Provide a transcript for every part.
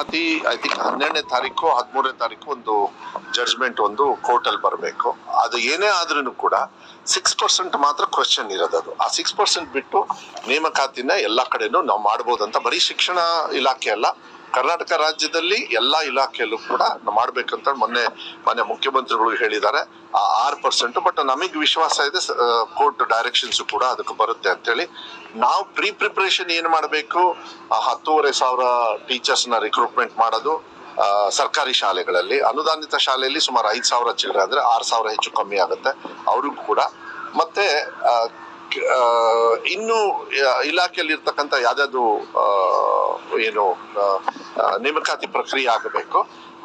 ಅತಿ I think ಹನ್ನೆರಡನೇ ತಾರೀಕು, ಹದಿಮೂರನೇ ತಾರೀಕು ಒಂದು ಜಡ್ಜ್ಮೆಂಟ್ ಒಂದು ಕೋರ್ಟ್ ಅಲ್ಲಿ ಬರಬೇಕು. ಅದು ಏನೇ ಆದ್ರೂ ಕೂಡ ಸಿಕ್ಸ್ ಪರ್ಸೆಂಟ್ ಮಾತ್ರ ಕ್ವಶನ್ ಇರೋದು ಅದು. ಆ ಸಿಕ್ಸ್ ಪರ್ಸೆಂಟ್ ಬಿಟ್ಟು ನೇಮಕಾತಿನ ಎಲ್ಲಾ ಕಡೆನೂ ನಾವು ಮಾಡ್ಬೋದಂತ ಬರೀ ಶಿಕ್ಷಣ ಇಲಾಖೆ ಅಲ್ಲ ಕರ್ನಾಟಕ ರಾಜ್ಯದಲ್ಲಿ ಎಲ್ಲಾ ಇಲಾಖೆಯಲ್ಲೂ ಕೂಡ ಮಾಡ್ಬೇಕಂತ ಮೊನ್ನೆ ಮೊನ್ನೆ ಮುಖ್ಯಮಂತ್ರಿಗಳು ಹೇಳಿದ್ದಾರೆ. ಆ ಆರು ಪರ್ಸೆಂಟ್ ಬಟ್ ನಮಗೆ ವಿಶ್ವಾಸ ಇದೆ ಕೋರ್ಟ್ ಡೈರೆಕ್ಷನ್ಸ್ ಕೂಡ ಅದಕ್ಕೆ ಬರುತ್ತೆ ಅಂತೇಳಿ. ನಾವು ಪ್ರೀ ಪ್ರಿಪ್ರೇಷನ್ ಏನ್ ಮಾಡಬೇಕು? ಹತ್ತೂವರೆ ಸಾವಿರ ಟೀಚರ್ಸ್ನ ರಿಕ್ರೂಟ್ಮೆಂಟ್ ಮಾಡೋದು ಆ, ಸರ್ಕಾರಿ ಶಾಲೆಗಳಲ್ಲಿ. ಅನುದಾನಿತ ಶಾಲೆಯಲ್ಲಿ ಸುಮಾರು ಐದು ಸಾವಿರ ಚಿಲ್ಲರೆ ಅಂದ್ರೆ ಆರು ಸಾವಿರ ಹೆಚ್ಚು ಕಮ್ಮಿ ಆಗುತ್ತೆ. ಅವ್ರಿಗೂ ಕೂಡ. ಮತ್ತೆ ಆ, ಆ, ಇನ್ನು ಇಲಾಖೆಯಲ್ಲಿ ಇರ್ತಕ್ಕಂಥ ಯಾವ್ದಾದ್ರು ಏನು ನೇಮಕಾತಿ ಪ್ರಕ್ರಿಯೆ ಆಗಬೇಕು,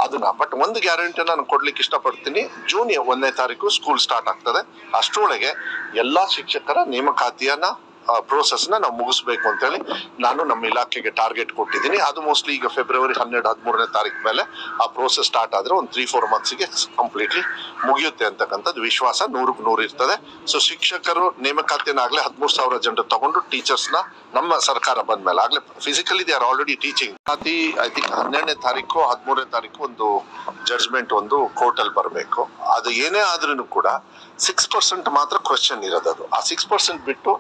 ಅದನ್ನ. ಬಟ್ ಒಂದು ಗ್ಯಾರಂಟಿ ನಾನು ಕೊಡ್ಲಿಕ್ಕೆ ಇಷ್ಟಪಡ್ತೀನಿ. ಜೂನ್ ಒಂದನೇ ತಾರೀಕು ಸ್ಕೂಲ್ ಸ್ಟಾರ್ಟ್ ಆಗ್ತದೆ. ಅಷ್ಟರೊಳಗೆ ಎಲ್ಲಾ ಶಿಕ್ಷಕರ ನೇಮಕಾತಿಯನ್ನ ಪ್ರೋಸೆಸ್ನ ನಾವು ಮುಗಿಸ್ಬೇಕು ಅಂತೇಳಿ ನಾನು ನಮ್ಮ ಇಲಾಖೆಗೆ ಟಾರ್ಗೆಟ್ ಕೊಟ್ಟಿದ್ದೀನಿ. ಅದು ಮೋಸ್ಟ್ಲಿ ಈಗ ಫೆಬ್ರವರಿ ಹನ್ನೆರಡು, ಹದಿಮೂರನೇ ತಾರೀಕು ಮೇಲೆ ಆ ಪ್ರೋಸೆಸ್ ಸ್ಟಾರ್ಟ್ ಆದ್ರೆ ಒಂದು ತ್ರೀ ಫೋರ್ ಮಂತ್ಸ್ಗೆ ಕಂಪ್ಲೀಟ್ಲಿ ಮುಗಿಯುತ್ತೆ ಅಂತಕ್ಕಂಥದ್ದು ವಿಶ್ವಾಸ. ನೂರಕ್ಕೆ ನೂರು ಇರ್ತದೆ. ಸೊ ಶಿಕ್ಷಕರು ನೇಮಕಾತಿಯನ್ನಾಗಲೇ ಹದಿಮೂರು ಸಾವಿರ ಜನರು ತಗೊಂಡು ಟೀಚರ್ಸ್ನ ನಮ್ಮ ಸರ್ಕಾರ ಬಂದ ಮೇಲೆ ಆಗ್ಲೇ physically they are already teaching ಅತಿ ಐ ಥಿಂಕ್ ಹನ್ನೆರಡನೇ ತಾರೀಕು ಹದಿಮೂರನೇ ತಾರೀಕು ಒಂದು ಜಡ್ಜ್ಮೆಂಟ್ ಒಂದು ಕೋರ್ಟ್ ಅಲ್ಲಿ ಬರಬೇಕು. ಅದು ಏನೇ ಆದ್ರೂ ಕೂಡ ಸಿಕ್ಸ್ ಪರ್ಸೆಂಟ್ ಮಾತ್ರ ಕ್ವಶನ್ ಇರೋದು ಅದು. ಆ ಸಿಕ್ಸ್ ಪರ್ಸೆಂಟ್ ಬಿಟ್ಟು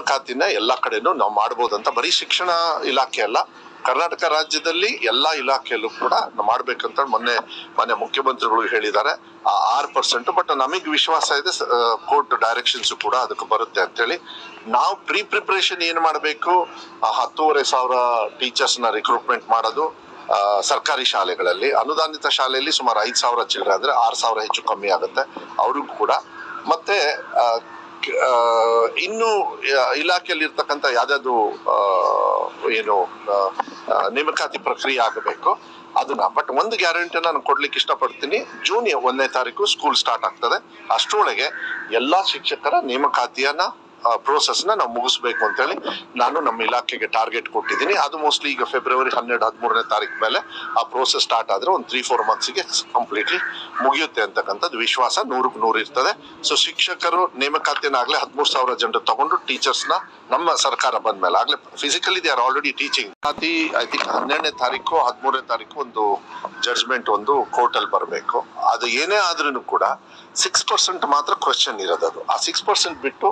ನೇಮಕಾತಿನ ಎಲ್ಲಾ ಕಡೆನೂ ನಾವು ಮಾಡ್ಬೋದಂತ ಬರೀ ಶಿಕ್ಷಣ ಇಲಾಖೆ ಅಲ್ಲ, ಕರ್ನಾಟಕ ರಾಜ್ಯದಲ್ಲಿ ಎಲ್ಲಾ ಇಲಾಖೆಯಲ್ಲೂ ಕೂಡ ಮಾಡ್ಬೇಕಂತ ಮೊನ್ನೆ ಮೊನ್ನೆ ಮುಖ್ಯಮಂತ್ರಿಗಳು ಹೇಳಿದ್ದಾರೆ. ಆ ಆರು ಪರ್ಸೆಂಟ್, ಬಟ್ ನಮಗೆ ವಿಶ್ವಾಸ ಇದೆ ಕೋರ್ಟ್ ಡೈರೆಕ್ಷನ್ಸ್ ಕೂಡ ಅದಕ್ಕೆ ಬರುತ್ತೆ ಅಂತ ಹೇಳಿ ನಾವು ಪ್ರೀ ಪ್ರಿಪರೇಷನ್ ಏನ್ ಮಾಡಬೇಕು? ಹತ್ತೂವರೆ ಸಾವಿರ ಟೀಚರ್ಸ್ನ ರಿಕ್ರೂಟ್ಮೆಂಟ್ ಮಾಡೋದು ಸರ್ಕಾರಿ ಶಾಲೆಗಳಲ್ಲಿ. ಅನುದಾನಿತ ಶಾಲೆಯಲ್ಲಿ ಸುಮಾರು ಐದು ಸಾವಿರ ಚಿಲ್ಲರೆ ಅಂದ್ರೆ ಆರು ಸಾವಿರ ಹೆಚ್ಚು ಕಮ್ಮಿ ಆಗುತ್ತೆ ಅವ್ರಿಗೂ ಕೂಡ. ಮತ್ತೆ ಇನ್ನು ಇಲಾಖೆಯಲ್ಲಿ ಇರ್ತಕ್ಕಂಥ ಯಾವ್ದಾದ್ರು ಏನು ನೇಮಕಾತಿ ಪ್ರಕ್ರಿಯೆ ಆಗಬೇಕು, ಅದನ್ನ. ಬಟ್ ಒಂದು ಗ್ಯಾರಂಟಿ ನಾನು ಕೊಡ್ಲಿಕ್ಕೆ ಇಷ್ಟಪಡ್ತೀನಿ. ಜೂನ್ ಒಂದನೇ ತಾರೀಕು ಸ್ಕೂಲ್ ಸ್ಟಾರ್ಟ್ ಆಗ್ತದೆ. ಅಷ್ಟರೊಳಗೆ ಎಲ್ಲಾ ಶಿಕ್ಷಕರ ನೇಮಕಾತಿಯನ್ನ ಪ್ರೋಸೆಸ್ನ ನಾವು ಮುಗಿಸ್ಬೇಕು ಅಂತೇಳಿ ನಾನು ನಮ್ಮ ಇಲಾಖೆಗೆ ಟಾರ್ಗೆಟ್ ಕೊಟ್ಟಿದ್ದೀನಿ. ಅದು ಮೋಸ್ಟ್ಲಿ ಈಗ ಫೆಬ್ರವರಿ ಹನ್ನೆರಡು, ಹದಿಮೂರನೇ ತಾರೀಕು ಮೇಲೆ ಆ ಪ್ರೋಸೆಸ್ ಸ್ಟಾರ್ಟ್ ಆದ್ರೆ ಒಂದು ತ್ರೀ ಫೋರ್ ಮಂತ್ಸ್ಗೆ ಕಂಪ್ಲೀಟ್ಲಿ ಮುಗಿಯುತ್ತೆ ಅಂತಕ್ಕಂಥದ್ದು ವಿಶ್ವಾಸ ನೂರಕ್ಕೆ ನೂರು ಇರ್ತದೆ. ಸೊ ಶಿಕ್ಷಕರು ನೇಮಕಾತಿಯನ್ನಾಗ್ಲೇ ಹದಿಮೂರು ಸಾವಿರ ಜನರು ತಗೊಂಡು ಟೀಚರ್ಸ್ನ ನಮ್ಮ ಸರ್ಕಾರ ಬಂದ ಮೇಲೆ ಆಗ್ಲೇ physically they are already teaching ಅತಿ ಐ ತಿಂಕ್ ಹನ್ನೆರಡನೇ ತಾರೀಕು ಹದಿಮೂರನೇ ತಾರೀಕು ಒಂದು ಜಡ್ಜ್ಮೆಂಟ್ ಒಂದು ಕೋರ್ಟ್ ಅಲ್ಲಿ ಬರಬೇಕು. ಅದು ಏನೇ ಆದ್ರೂ ಕೂಡ ಸಿಕ್ಸ್ ಪರ್ಸೆಂಟ್ ಮಾತ್ರ ಕ್ವಶನ್ ಇರೋದು ಅದು. ಆ ಸಿಕ್ಸ್ ಪರ್ಸೆಂಟ್ ಬಿಟ್ಟು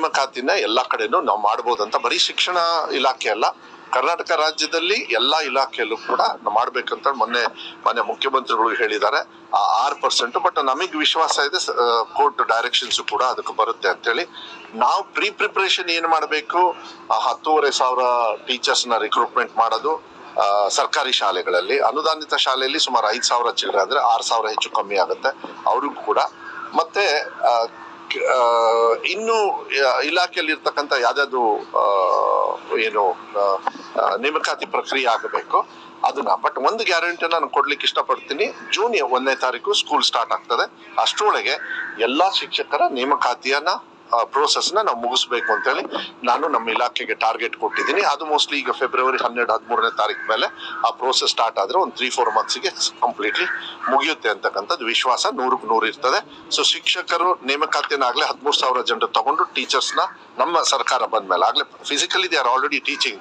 ನೇಮಕಾತಿನ ಎಲ್ಲಾ ಕಡೆನೂ ನಾವು ಮಾಡ್ಬೋದಂತ ಬರೀ ಶಿಕ್ಷಣ ಇಲಾಖೆ ಅಲ್ಲ, ಕರ್ನಾಟಕ ರಾಜ್ಯದಲ್ಲಿ ಎಲ್ಲಾ ಇಲಾಖೆಯಲ್ಲೂ ಕೂಡ ಮಾಡ್ಬೇಕಂತ ಮೊನ್ನೆ ಮೊನ್ನೆ ಮುಖ್ಯಮಂತ್ರಿಗಳು ಹೇಳಿದ್ದಾರೆ. ಆ ಆರು ಪರ್ಸೆಂಟ್ ಬಟ್ ನಮಗೆ ವಿಶ್ವಾಸ ಇದೆ ಕೋರ್ಟ್ ಡೈರೆಕ್ಷನ್ಸ್ ಕೂಡ ಅದಕ್ಕೆ ಬರುತ್ತೆ ಅಂತೇಳಿ. ನಾವು ಪ್ರೀ ಪ್ರಿಪರೇಷನ್ ಏನ್ ಮಾಡಬೇಕು? ಹತ್ತೂವರೆ ಸಾವಿರ ಟೀಚರ್ಸ್ನ ರಿಕ್ರೂಟ್ಮೆಂಟ್ ಮಾಡೋದು ಸರ್ಕಾರಿ ಶಾಲೆಗಳಲ್ಲಿ. ಅನುದಾನಿತ ಶಾಲೆಯಲ್ಲಿ ಸುಮಾರು ಐದು ಸಾವಿರ ಚಿಲ್ಲರೆ ಅಂದ್ರೆ ಆರು ಸಾವಿರ ಹೆಚ್ಚು ಕಮ್ಮಿ ಆಗುತ್ತೆ. ಅವ್ರಿಗೂ ಕೂಡ. ಮತ್ತೆ ಇನ್ನು ಇಲಾಖೆಯಲ್ಲಿ ಇರ್ತಕ್ಕಂಥ ಯಾವ್ದಾದ್ರು ಏನು ನೇಮಕಾತಿ ಪ್ರಕ್ರಿಯೆ ಆಗಬೇಕು, ಅದನ್ನ. ಬಟ್ ಒಂದು ಗ್ಯಾರಂಟಿ ನಾನು ಕೊಡ್ಲಿಕ್ಕೆ ಇಷ್ಟಪಡ್ತೀನಿ ಜೂನ್ ಒಂದನೇ ತಾರೀಕು ಸ್ಕೂಲ್ ಸ್ಟಾರ್ಟ್ ಆಗ್ತದೆ. ಅಷ್ಟರೊಳಗೆ ಎಲ್ಲಾ ಶಿಕ್ಷಕರ ನೇಮಕಾತಿಯನ್ನ ಪ್ರೋಸೆಸ್ನ ನಾವು ಮುಗಿಸ್ಬೇಕು ಅಂತೇಳಿ ನಾನು ನಮ್ಮ ಇಲಾಖೆಗೆ ಟಾರ್ಗೆಟ್ ಕೊಟ್ಟಿದ್ದೀನಿ. ಅದು ಮೋಸ್ಟ್ಲಿ ಈಗ ಫೆಬ್ರವರಿ ಹನ್ನೆರಡು, ಹದಿಮೂರನೇ ತಾರೀಕು ಮೇಲೆ ಆ ಪ್ರೋಸೆಸ್ ಸ್ಟಾರ್ಟ್ ಆದ್ರೆ ಒಂದು ತ್ರೀ ಫೋರ್ ಮಂತ್ಸ್ಗೆ ಕಂಪ್ಲೀಟ್ಲಿ ಮುಗಿಯುತ್ತೆ ಅಂತಕ್ಕಂಥದ್ದು ವಿಶ್ವಾಸ ನೂರಕ್ಕೆ ನೂರು ಇರ್ತದೆ. ಸೊ ಶಿಕ್ಷಕರು ನೇಮಕಾತಿಯನ್ನಾಗ್ಲೇ ಹದಿಮೂರು ಸಾವಿರ ಜನರು ತಗೊಂಡು ಟೀಚರ್ಸ್ನ ನಮ್ಮ ಸರ್ಕಾರ ಬಂದ ಮೇಲೆ ಆಗ್ಲೇ physically they are already teaching